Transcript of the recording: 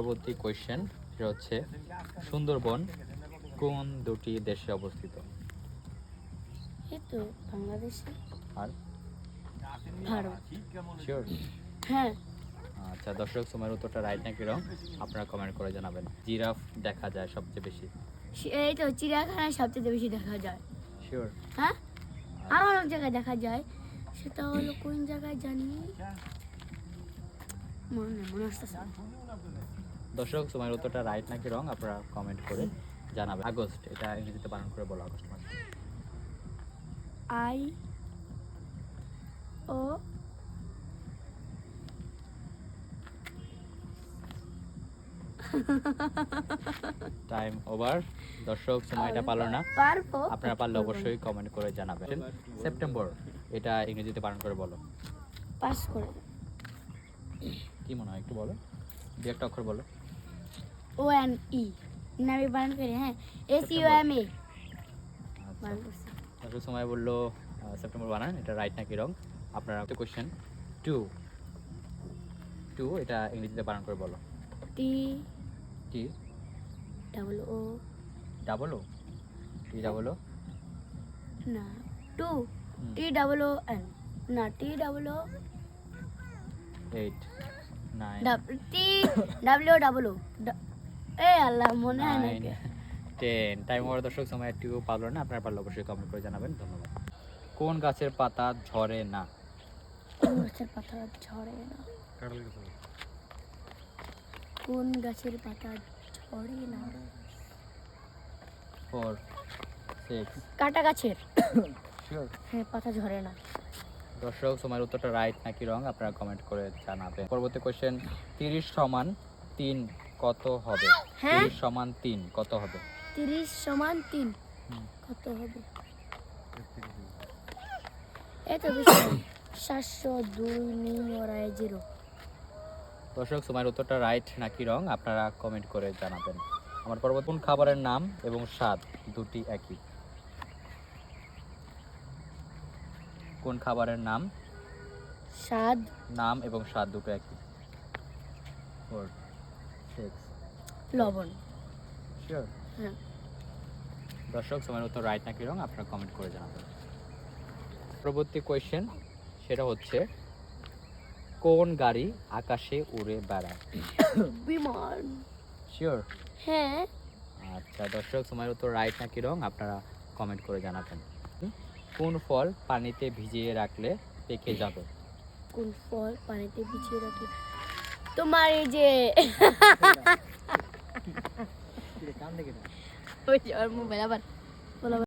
পরবর্তী কোয়েশ্চেন সেটা হচ্ছে সুন্দরবন কোন দুটি দেশে অবস্থিত? তো বাংলাদেশে। আর? ভারত। শিওর হ্যাঁ। আচ্ছা দর্শক সময়ের উত্তরটা রাইট নাকি রং আপনারা কমেন্ট করে জানাবেন। জিরাফ দেখা যায় সবচেয়ে বেশি? এই তো চিড়িয়াখানায় সবচেয়ে বেশি দেখা যায়। শিওর হ্যাঁ? আর অনেক জায়গায় দেখা যায়। সেটা হলো কোন জায়গায় জানি? মনে মনে আসতেছে। দর্শক সময়ের উত্তরটা রাইট নাকি রং আপনারা কমেন্ট করে জানাবেন। আগস্ট এটা ইংরেজিতে বানান করে বলো আগস্ট মাস। আই ও টাইম ওভার দর্শক সময়টা পারল না। আপনারা পারলে অবশ্যই কমেন্ট করে জানাবেন। সেপ্টেম্বর এটা ইংরেজিতে পালন করে বলো। পাস করে কি মনে হয় একটু বলো। দু একটা অক্ষর বলো। O N E. নামে বানান করে হ্যাঁ? S U M A. আচ্ছা। দর্শক সময় বলল সেপ্টেম্বর বানান এটা রাইট নাকি রং আপনারা কোয়েশ্চেন টু টু এটা ইংরেজিতে বানান করে বলো। T T double O double O T double O না two T double O N না T double O eight nine T double O double O A আল্লাহ মনে হয় না। টেন টাইম ওভার দর্শক সময় একটু পারল না আপনারা পারলে অবশ্যই কমেন্ট করে জানাবেন ধন্যবাদ। কোন গাছের পাতা ঝরে না? কোন গাছের পাতা ঝরে না? কোন গাছের পাতা ঝরে না? ফোর সিক্স কাটা গাছের? হ্যাঁ পাতা ঝরে না। দর্শক সময়ের উত্তরটা রাইট নাকি রং আপনারা কমেন্ট করে জানাবেন। পরবর্তী কোশ্চেন তিরিশ সমান তিন। কত হবে? হ্যাঁ? তিরিশ সমান তিন কত হবে? তিরিশ সমান তিন। কত হবে? তো সাতশো দুই নিমরায় জিরো। দর্শক সময়ের উত্তরটা রাইট নাকি রং আপনারা কমেন্ট করে জানাবেন। আমার পরবর্তী কোন খাবারের নাম এবং স্বাদ দুটি একই। কোন খাবারের নাম? স্বাদ। নাম এবং স্বাদ দুটো একই। সিক্স লবণ। শিওর হ্যাঁ। দর্শক সময়ের উত্তর রাইট নাকি রং আপনারা কমেন্ট করে জানাবেন। পরবর্তী কোয়েশ্চেন সেটা হচ্ছে কোন গাড়ি আকাশে উড়ে বেড়ায়? বিমান। শিওর হ্যাঁ। আচ্ছা দর্শক সময়ের উত্তর রাইট নাকি রং আপনারা কমেন্ট করে জানাবেন। কোন ফল পানিতে ভিজিয়ে রাখলে পেকে যাবে? কোন ফল পানিতে ভিজিয়ে রাখি তোমার এই যে ওই যে ওর মোবাইল আবার।